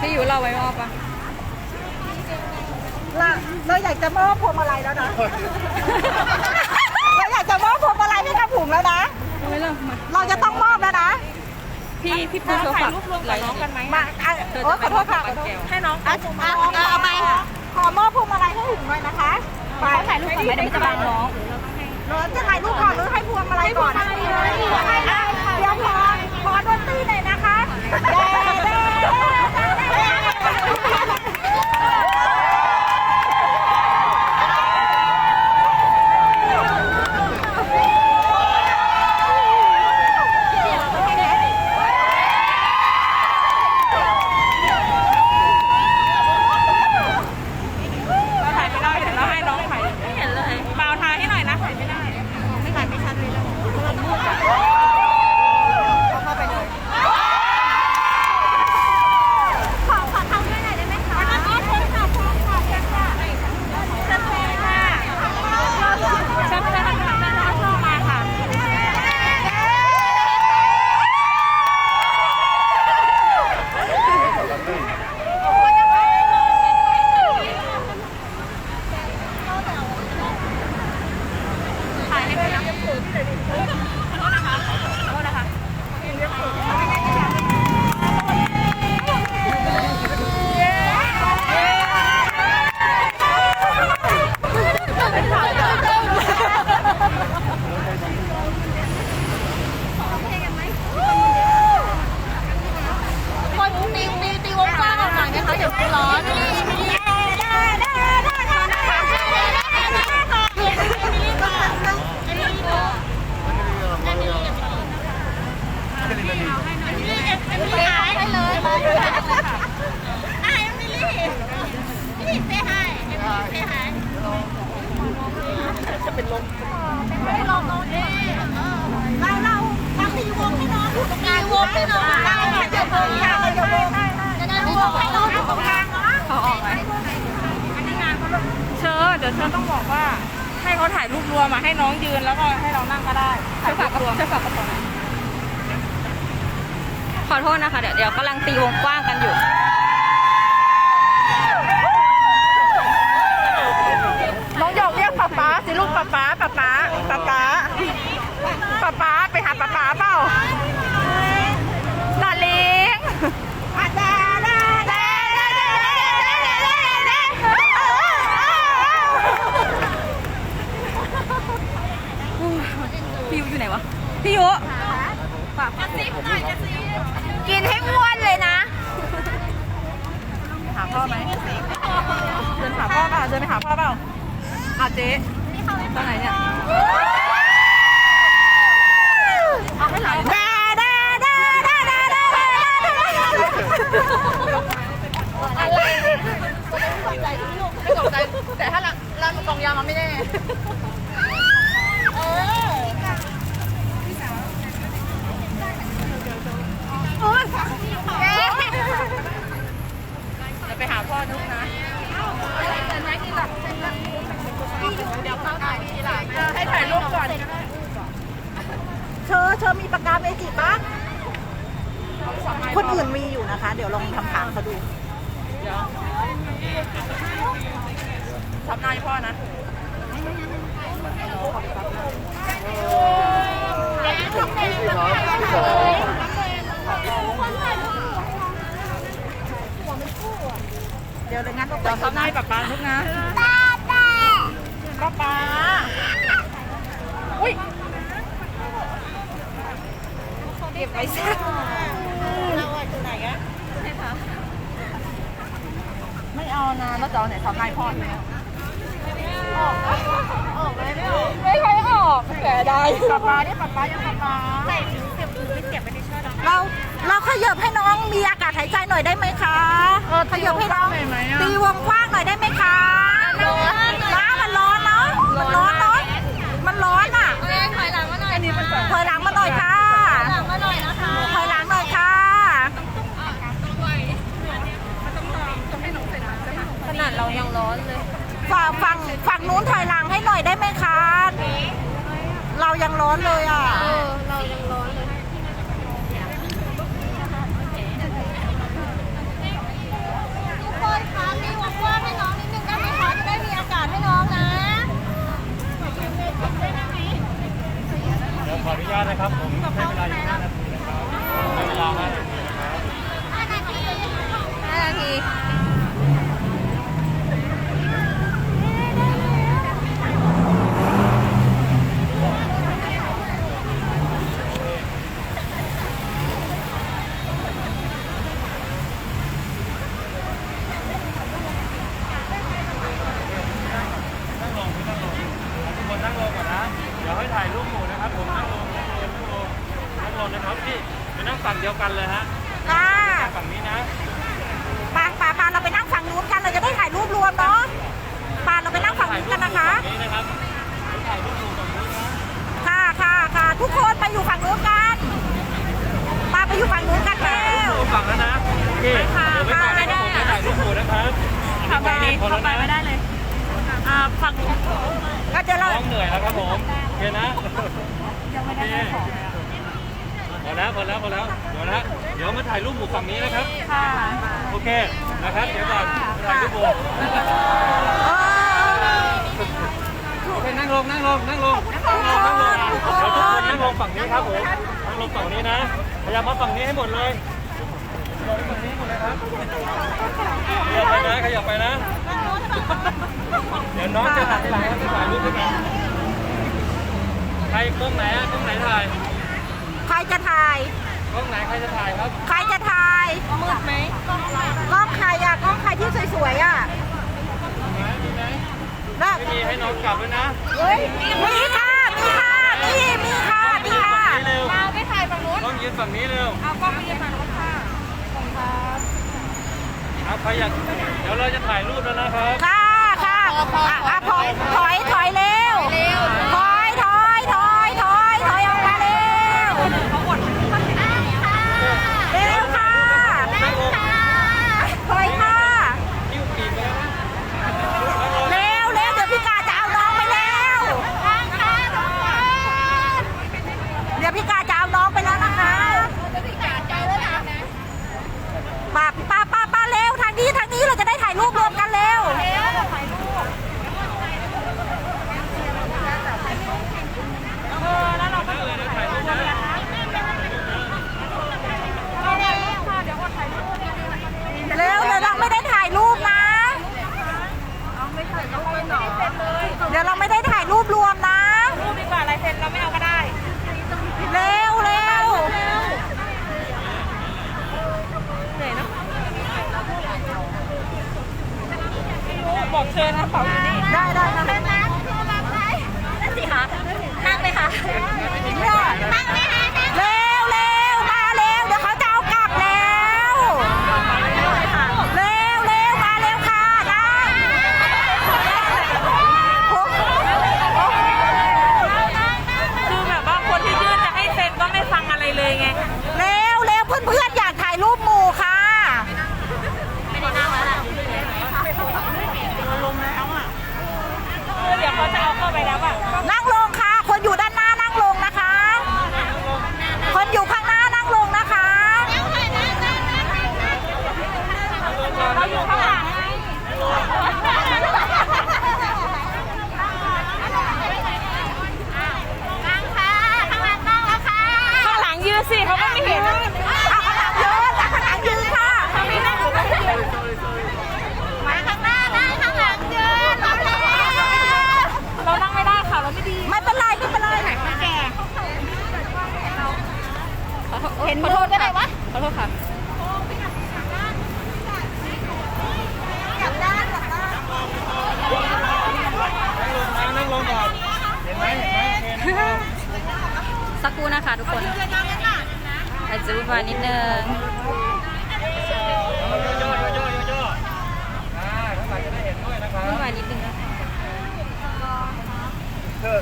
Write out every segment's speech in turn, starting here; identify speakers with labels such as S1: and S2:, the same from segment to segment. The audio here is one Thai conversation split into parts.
S1: พี่อยู่เราไว้มอบปะ
S2: เราเราอยากจะมอบพวงมาลัยแล้วนะ เราอยากจะมอบพวงมาลัยให้กับผมแล้วนะ
S1: เอาไว้เรามา
S2: เราจะต้องมอบแล้วนะ
S1: พี่พี่ปูโซฟารูปรวมกับน้องกันไหม
S2: มาอะ
S1: เธอ
S2: โอ้
S1: จะ
S2: ขอโทษค่ะ
S1: ไปมอบกับแก้ว
S2: ให้น้องอะอะเอาไปขอมอบพวงมาลัยให้ถึงหน่อยนะคะ ไป
S1: ถ่ายรูปก่อนไหมเดี๋ยวจะบังน้อง
S2: นะคะเดี๋ยวคุณร้อนเป็นลม
S3: เป็นลมเราเราเราทำทีวงให้น้องอยู่ตรงกลางวงให้น้องได้เดี๋ยวเดี๋ยวเดี๋ยวจะได้วงให้ เดี๋
S2: ยวฉันต้องบอกว่า ให้เขาถ่ายรูปรวมมาให้น้องยืนแล้วก็ให้เรานั่งก็ได้
S1: ถ่ายรูปรวมจะฝากกระเป๋ขอโทษนะคะ เดี๋ยวเดี๋ยวกำลังตีวงกว้างกันอยู่
S2: น้องหยกเรียกป๊ป๊าสิลูกป๊าป๊าป๊าป๊าป๊าป๊าป๊าไปหาป๊าป๊าเปล่า เจ๊
S1: ตอนไหนเนี่ย
S2: เอาให้หลานดาดาดาดาดาดาอะไรไม่ตกใจแต่ถ้าเราตรงยางมันไม่แน่เออโอ๊ยเจ๊ เดี๋ยวไปหาพ่อนุ๊กนะให้ถ่ายรูปก่อนเธอเธอมีปากกาเมจิปะคนอื่นมีอยู่นะคะ เดี๋ยวลองทำถามเขาดูทำนายพ่อนะเดี๋ยวเลยงั้นต้องทำนายปาป๊าทุกนะ ป๊าป๊าอุ้ยเก็บไว้ซะเราอะจุดไหนอะไม่เอานะแล้วจะเอาไหนทำนายพ่อไหมออกออกเลยไม่ออกไม่ค่อยออกแก่ได้ป๊าป๊าเนี่ยป๊าป๊ายังป๊าป๊าใส่ถุงเก็บถุงไม่เก็บไม่ได้ช่วยเราเราขยับให้น้องมีอากาศหายใจหน่อยได้ไหมคะ เออขยับให้น้องตีวงกว้างหน่อยได้ไหมคะร้อนนะมันร้อนเนาะมันร้อนเนาะมันร้อนอะ
S3: เอ้ยถอยหลังมาหน่อย
S2: ถอยหลังมาหน่อยค่ะ
S3: หลังมาหน่อยนะคะ
S2: ถอยหลังหน่อยค่ะ
S1: ขนาดเรายังร้อนเลย
S2: ฝั่งฝั่งฝั่งนู้นถอยหลังให้ห น่อยได้ไหมคะ เรายังร้อนเลยอะั
S3: บผมนั่งลงนั่ง
S4: ลงนั่งลงนั่งลงนะค
S3: รับพี่ไปนั่งฝั่งเดียวกัน
S2: เลยฮะอ่า
S4: ฝั่งนี้นะ
S3: ปานปานปานเราไปนั่งฝั่งนู้นกันเราจะได้ถ่ายรูปรวมเนาะปานเราไปนั่งฝั่งนู้นกันนะคะ
S4: นี้นะครับถ่ายรูปหมฝั่งนู้นะ
S3: ค่ะค่ะค่ะทุกคนไปอยู่ฝั่งนู้นกันปานไปอยู่ฝั่งนู้นกันแล้ว
S4: ฝั่งนั้นนะโอเคค่ะเดี๋ยไปก่อนนถ่ายรูปหมนะครับเข้
S1: นี้ไป
S4: เข้า
S1: ไปไม่ได้เลย อ่าฝั่ง
S3: ก็จะเรา
S4: น้องเหนื่อยแล้วครับผมโอเคนะยังไม่ได้ของพอแล้วพอแล้วพอแล้วเดี๋ยวนะเดี๋ยวมาถ่ายรูปหมู่ฝั่งนี้นะครับ
S1: ค่ะ
S4: โอเคนะครับ เดี๋ยวก่อนถ่ายรูปหมู่
S3: เออ
S4: โอเคนั่งลงนั่งลงนั่งลงนั่งลงนั่งลงเดี๋ยวทุกคนนั่งลงฝั่งนี้ครับผมนั่งลงฝั่งนี้นะพยายามมาฝั่งนี้ให้หมดเลยลงฝั่งนี้หมดเลยครับขยับไปนะขยับไปนะ เดี๋ยวน้องจะหันหลังแล้วจะถ่ายรูปด้วยกันใครกล้องไหนอะกล้องไหนถ่าย
S3: ใครจะถ่าย
S4: กล้องไหนใครจะถ่ายครับ
S3: ใครจะถ่าย
S1: มืดไหม
S3: กล้องใครอะกล้องใครที่สวยๆอะ
S4: มีไหม
S3: น่ะ
S4: ไม่มีให้น้องกลับด้วยนะ
S3: เฮ้ยมีค่ะมีค่ะมีมีค่ะมีค่ะ
S4: นี่เร็ว
S1: เราไปถ่ายฝั่งนู้น
S4: ต้องยืนฝั่งนี้เร็ว
S1: เอากล้องไปยืนฝั่งนู้น ค่ะ
S4: ครับใครอยากเดี๋ยวเราจะถ่ายรูปแล้วนะครับ
S3: ค่ะค่ะอะอะถอยถอยถอยเร็วถอยถอยถอยถอยถอยออกมาเร็วเร็วค่ะถอยค่ะ
S4: ยิ้วปีกแล้วนะ
S3: เร็วเร็วเดี๋ยวพี่กาจะเอาน้องไปแล้ว เดี๋ยวพี่กา เห็
S1: น
S3: ขอโท
S1: ษก็ได้วะขอโทษค่ะ
S4: นั่งลงก่อนเห็นไหมเห็นไหมโอเคนะครับ
S1: สักครู่นะคะทุกคนอาจจะวุ่นวายนิดนึง
S4: ย่อย่อย่อย่ออ่าข้างหลังจะได้เห็นด้วยนะครับ
S1: วุ่นวายนิดนึงนะคะ
S4: โอเค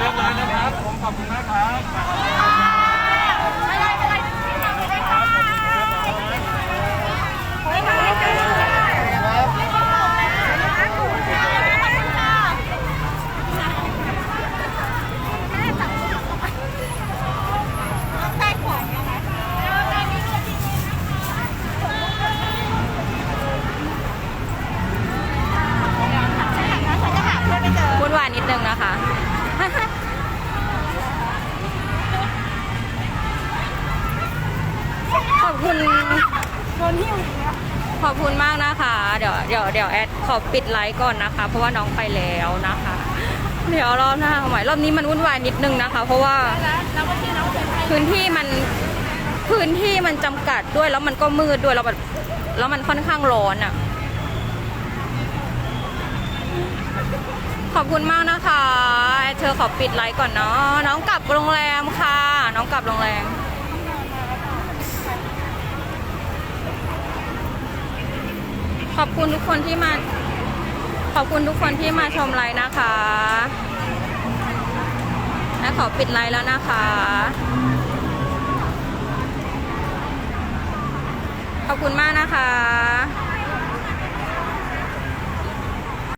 S4: เรียบร้อยนะครับ ผ มากครับ
S1: เดี๋ยวแอดขอปิดไลฟ์ก่อนนะคะ เพราะว่าน้องไปแล้วนะคะ เดี๋ยวรอบหน้าเอาใหม่รอบนี้มันวุ่นวายนิดนึงนะคะ เพราะว่าพื้นที่มันพื้นที่มันจำกัดด้วยแล้วมันก็มืดด้วยแล้วแบบแล้วมันค่อนข้างร้อนอะ่ะ ขอบคุณมากนะคะแอดเธอขอปิดไลฟ์ก่อนเนาะน้องกลับโรงแรมค่ะ น้องกลับโรงแรม อบคุณทุกคนที่มา ขอบคุณทุกคนที่มาชมไลน์นะคะ และขอปิดไลน์แล้วนะคะ ขอบคุณมากนะคะ